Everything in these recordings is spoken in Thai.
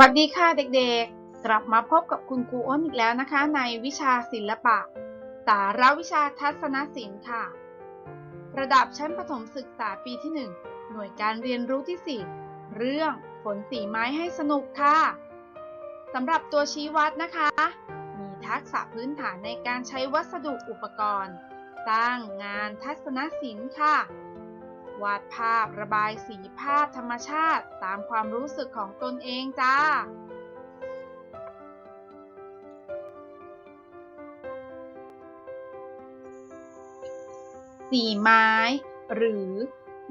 วัสดีค่ะเด็กๆ กลับมาพบกับคุณครูอ้นอีกแล้วนะคะ ในวิชาศิลปะ สาระวิชาทัศนศิลป์ค่ะ ระดับชั้นประถมศึกษาปีที่ 1 หน่วยการเรียนรู้ที่ 4 เรื่องฝนสีไม้ให้สนุกค่ะสำหรับตัวชี้วัดนะคะ มีทักษะพื้นฐานในการใช้วัสดุอุปกรณ์ สร้างงานทัศนศิลป์ค่ะ วาดภาพระบายสีภาพธรรมชาติตามความรู้สึกของตนเองจ้า สีไม้ หรือ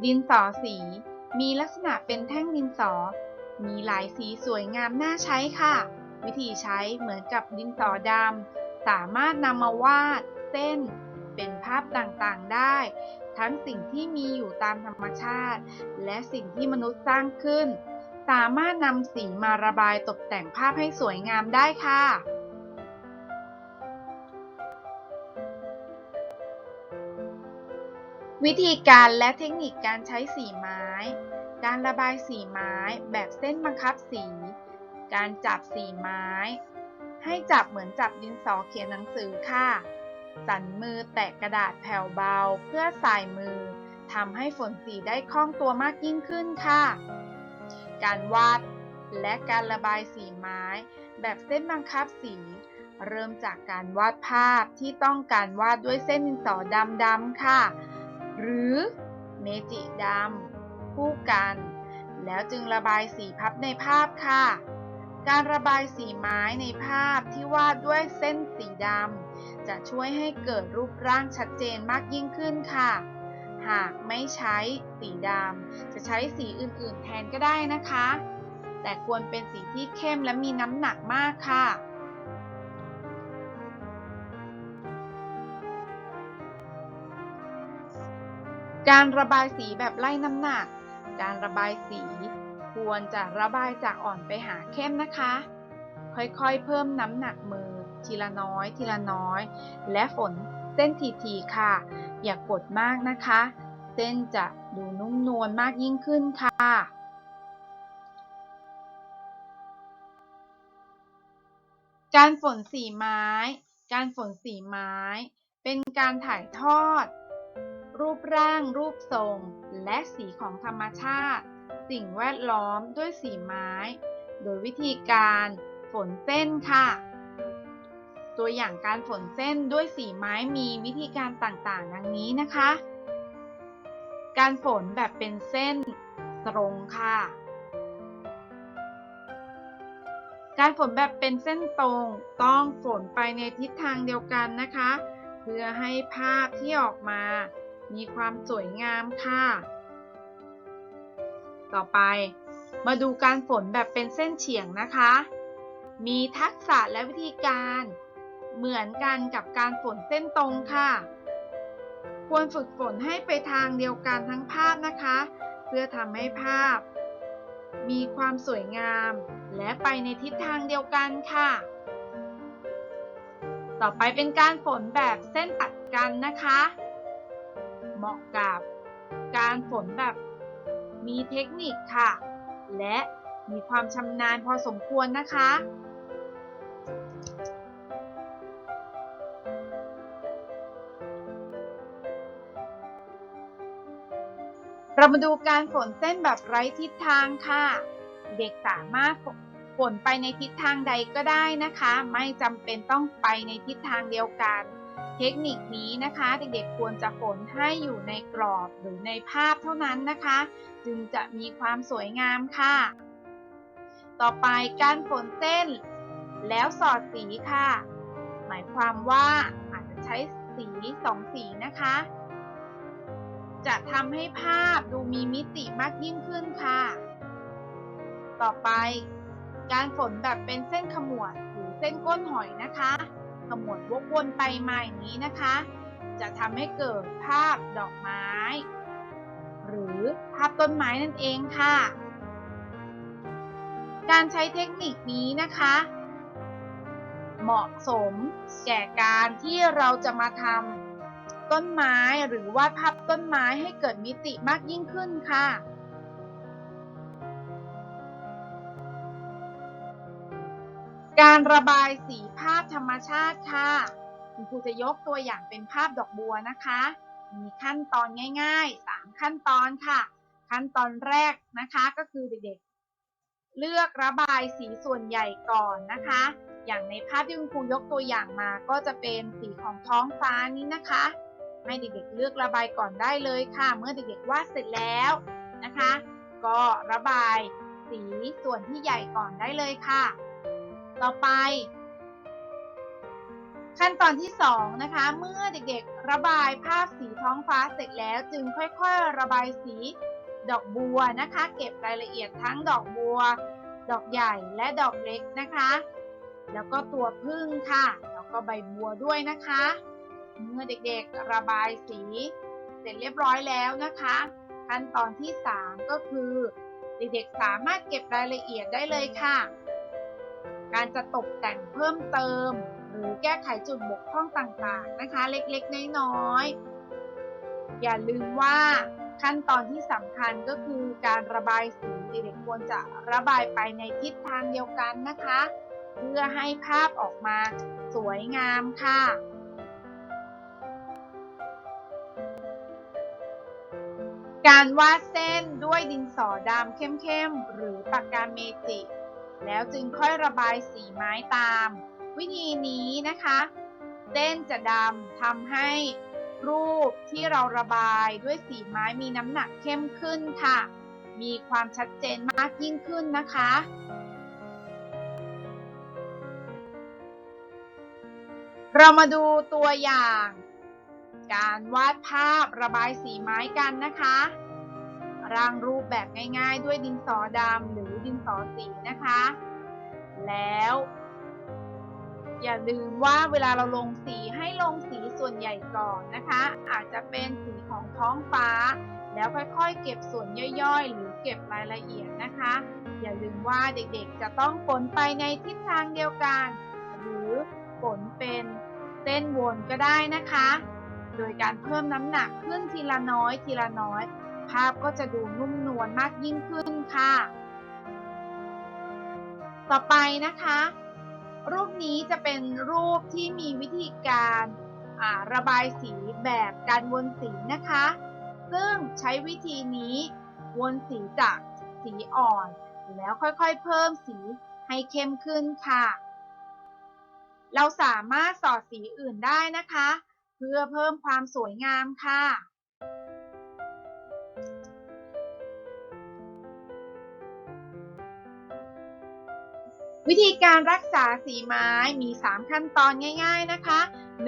ดินสอสี มีลักษณะเป็นแท่งดินสอ มีหลายสีสวยงามน่าใช้ค่ะ วิธีใช้เหมือนกับดินสอดำสามารถนำมาวาด เส้น เป็นภาพต่างๆได้ ทั้งสิ่งที่มีอยู่ตามธรรมชาติ และสิ่งที่มนุษย์สร้างขึ้น สามารถนำสีมาระบายตกแต่งภาพให้สวยงามได้ค่ะวิธีการและเทคนิคการใช้สีไม้ การระบายสีไม้แบบเส้นบังคับสี การจับสีไม้ ให้จับเหมือนจับดินสอเขียนหนังสือค่ะ สันมือแตะกระดาษแผ่วเบาเพื่อสายมือทำให้ฝนสีได้คล่องตัวมากยิ่งขึ้นค่ะ การวาดและการระบายสีไม้ แบบเส้นบังคับสี เริ่มจากการวาดภาพที่ต้องการวาดด้วยเส้นดินสอดำๆค่ะ หรือเมจิดำคู่กัน แล้วจึงระบายสีพับในภาพค่ะ การระบายสีไม้ในภาพที่วาดด้วยเส้นสีดำจะช่วยให้เกิดรูปร่างชัดเจนมากยิ่งขึ้นค่ะ หากไม่ใช้สีดำจะใช้สีอื่นๆแทนก็ได้นะคะ แต่ควรเป็นสีที่เข้มและมีน้ำหนักมากค่ะการระบายสีแบบไล่น้ำหนัก การระบายสี ควรจะระบายจากอ่อนไปหาเข้มนะคะ ค่อยๆ เพิ่มน้ำหนักมือ ทีละน้อย ทีละน้อย และฝนเส้นทีๆค่ะ อย่ากกดมากนะคะ เส้นจะดูนุ่มนวลมากยิ่งขึ้นค่ะการฝนสีไม้ การฝนสีไม้ เป็นการถ่ายทอด รูปร่าง รูปทรง และสีของธรรมชาติ สิ่งแวดล้อมด้วยสีไม้ โดยวิธีการฝนเส้นค่ะ ตัวอย่างการฝนเส้นด้วยสีไม้มีวิธีการต่างๆ ดังนี้นะคะ การฝนแบบเป็นเส้นตรงค่ะ การฝนแบบเป็นเส้นตรงต้องฝนไปในทิศทางเดียวกันนะคะ เพื่อให้ภาพที่ออกมา มีความสวยงามค่ะ ต่อไป มาดูการฝนแบบเป็นเส้นเฉียงนะคะ มีทักษะและวิธีการเหมือนกันกับการฝนเส้นตรงค่ะ ควรฝึกฝนให้ไปทางเดียวกันทั้งภาพนะคะ เพื่อทำให้ภาพ มีความสวยงาม และไปในทิศทางเดียวกันค่ะ ต่อไปเป็นการฝนแบบเส้นตัดกันนะคะ เหมาะกับการฝนแบบ มีเทคนิคค่ะ และมีความชำนาญพอสมควรนะคะ เรามาดูการฝนเส้นแบบไร้ทิศทางค่ะ เด็กสามารถฝนไปในทิศทางใดก็ได้นะคะ ไม่จำเป็นต้องไปในทิศทางเดียวกัน เทคนิคนี้นะคะเด็กๆควรจะฝนให้อยู่ในกรอบหรือในภาพเท่านั้นนะคะ จึงจะมีความสวยงามค่ะ ต่อไปการฝนเส้น แล้วสอดสีค่ะ หมายความว่าอาจจะใช้สีสองสีนะคะ จะทำให้ภาพดูมีมิติมากยิ่งขึ้นค่ะ ต่อไป การฝนแบบเป็นเส้นขมวดหรือเส้นก้นหอยนะคะ ขมวดวกวนไปมาอย่างนี้นะคะ จะทำให้เกิดภาพดอกไม้ หรือภาพต้นไม้นั่นเองค่ะ การใช้เทคนิคนี้นะคะ เหมาะสมแก่การที่เราจะมาทำต้นไม้หรือวาดภาพต้นไม้ให้เกิดมิติมากยิ่งขึ้นค่ะ การระบายสีภาพธรรมชาติค่ะ คุณครูจะยกตัวอย่างเป็นภาพดอกบัวนะคะ มีขั้นตอนง่ายๆ 3 ขั้นตอนค่ะ ขั้นตอนแรกนะคะก็คือเด็กๆ เลือกระบายสีส่วนใหญ่ก่อนนะคะ อย่างในภาพที่คุณครูยกตัวอย่างมาก็จะเป็นสีของท้องฟ้านี้นะคะ ให้เด็กๆเลือกระบายก่อนได้เลยค่ะ เมื่อเด็กๆวาดเสร็จแล้วนะคะ ก็ระบายสีส่วนที่ใหญ่ก่อนได้เลยค่ะ ต่อไป ขั้นตอนที่2นะคะ เมื่อเด็กๆระบายภาพสีท้องฟ้าเสร็จแล้ว จึงค่อยๆระบายสีดอกบัวนะคะ เก็บรายละเอียดทั้งดอกบัว ดอกใหญ่และดอกเล็กนะคะ แล้วก็ตัวพึ่งค่ะ แล้วก็ใบบัวด้วยนะคะ เมื่อเด็กๆระบายสีเสร็จเรียบร้อยแล้วนะคะ ขั้นตอนที่ 3 ก็คือ เด็กๆสามารถเก็บรายละเอียดได้เลยค่ะ การจะตกแต่งเพิ่มเติม หรือแก้ไขจุดบกพร่องต่างๆนะคะ เล็กๆ น้อยๆ อย่าลืมว่าขั้นตอนที่สำคัญก็คือการระบายสีเด็กๆควรจะระบายไปในทิศทางเดียวกันนะคะ เพื่อให้ภาพออกมาสวยงามค่ะการวาดเส้นด้วยดินสอดำเข้มๆ หรือปากกาเมจิก แล้วจึงค่อยระบายสีไม้ตาม วิธีนี้นะคะ เส้นจะดำทำให้รูปที่เราระบายด้วยสีไม้มีน้ำหนักเข้มขึ้นค่ะ มีความชัดเจนมากยิ่งขึ้นนะคะ เรามาดูตัวอย่าง การวาดภาพระบายสีไม้กันนะคะ ร่างรูปแบบง่ายๆ ด้วยดินสอดำหรือดินสอสีนะคะ แล้ว อย่าลืมว่าเวลาเราลงสีให้ลงสีส่วนใหญ่ก่อนนะคะ อาจจะเป็นสีของท้องฟ้า แล้วค่อยๆ เก็บส่วนย่อยๆ หรือเก็บรายละเอียดนะคะ อย่าลืมว่าเด็กๆจะต้องฝนไปในทิศทางเดียวกัน หรือฝนเป็นเส้นวนก็ได้นะคะ โดยการเพิ่มน้ำหนักขึ้นทีละน้อยทีละน้อย ภาพก็จะดูนุ่มนวลมากยิ่งขึ้นค่ะ ต่อไปนะคะ รูปนี้จะเป็นรูปที่มีวิธีการระบายสีแบบการวนสีนะคะ ซึ่งใช้วิธีนี้วนสีจากสีอ่อน แล้วค่อยๆ เพิ่มสีให้เข้มขึ้นค่ะ เราสามารถสอดสีอื่นได้นะคะ เพื่อเพิ่มความสวยงามค่ะ วิธีการรักษาสีไม้มี 3 ขั้นตอนง่าย ๆนะคะ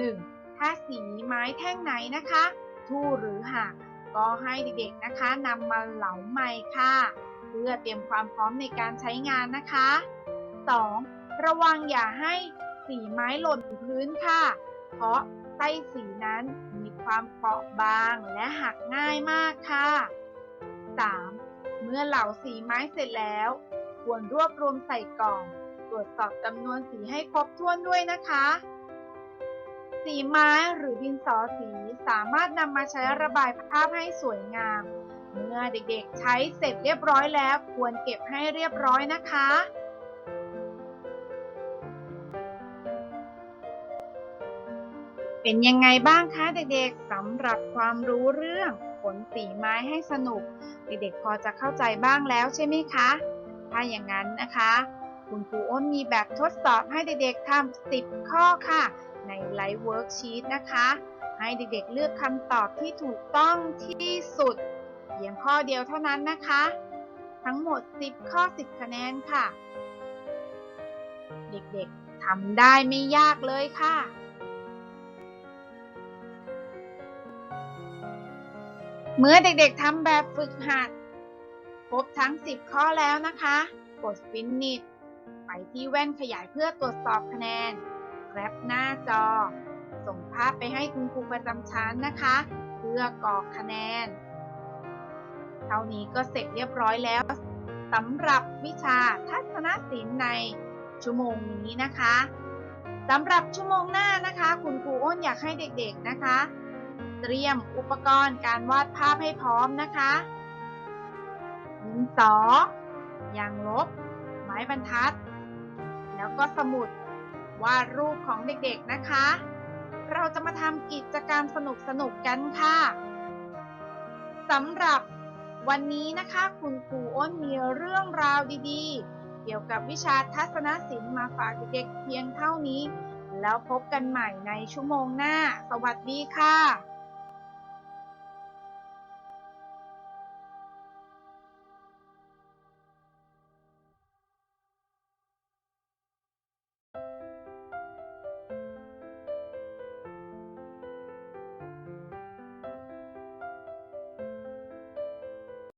1. ถ้าสีไม้แท่งไหนนะคะ ทู่หรือหักก็ให้เด็กๆนะคะนำมาเหลาใหม่ค่ะ เพื่อเตรียมความพร้อมในการใช้งานนะคะ 2. ระวังอย่าให้สีไม้หล่นพื้นค่ะ เพราะไส้สีนั้นมีความเปราะบางและหักง่ายมากค่ะ 3. เมื่อเหลาสีไม้เสร็จแล้ว ควรรวบรวมใส่กล่อง รวจสอบจำนวนสีให้ครบถ้วนด้วยนะคะ สีไม้หรือดินสอสีสามารถนำมาใช้ระบายภาพให้สวยงาม เมื่อเด็กๆใช้เสร็จเรียบร้อยแล้ว ควรเก็บให้เรียบร้อยนะคะเป็นยังไงบ้างคะเด็กๆสำหรับความรู้เรื่องขนสีไม้ให้สนุก เด็กๆพอจะเข้าใจบ้างแล้วใช่ไหมคะ ถ้าอย่างนั้นนะคะ คุณครูอ้นมีแบบทดสอบให้เด็กๆทำ10 ข้อค่ะ ในไลฟ์เวิร์กชีตนะคะ ให้เด็กๆเลือกคำตอบที่ถูกต้องที่สุดเพียงข้อเดียวเท่านั้นนะคะ ทั้งหมด 10 ข้อ 10 คะแนนค่ะ เด็กๆทำได้ไม่ยากเลยค่ะเมื่อเด็กๆทำแบบฝึกหัด ครบทั้ง 10 ข้อแล้วนะคะ กด Finish ไป ที่แว่นขยายเพื่อตรวจสอบคะแนน แคปหน้าจอ ส่งภาพไปให้คุณครูประจำชั้นนะคะ เพื่อกรอกคะแนน เท่านี้ก็เสร็จเรียบร้อยแล้วสำหรับวิชาทัศนศิลป์ในชั่วโมงนี้นะคะสำหรับชั่วโมงหน้านะคะ คุณครูอ้นอยากให้เด็กๆนะคะ เตรียมอุปกรณ์การวาดภาพให้พร้อมนะคะดินสอยางลบ ไม้บรรทัด แล้วก็สมุดวาดรูปของเด็กๆนะคะ เราจะมาทำกิจกรรมสนุกๆกันค่ะสำหรับวันนี้นะคะคุณครูอ้นมีเรื่องราวดีๆ เกี่ยวกับวิชาทัศนศิลป์มาฝากเด็กๆเพียงเท่านี้ แล้วพบกันใหม่ในชั่วโมงหน้า สวัสดีค่ะ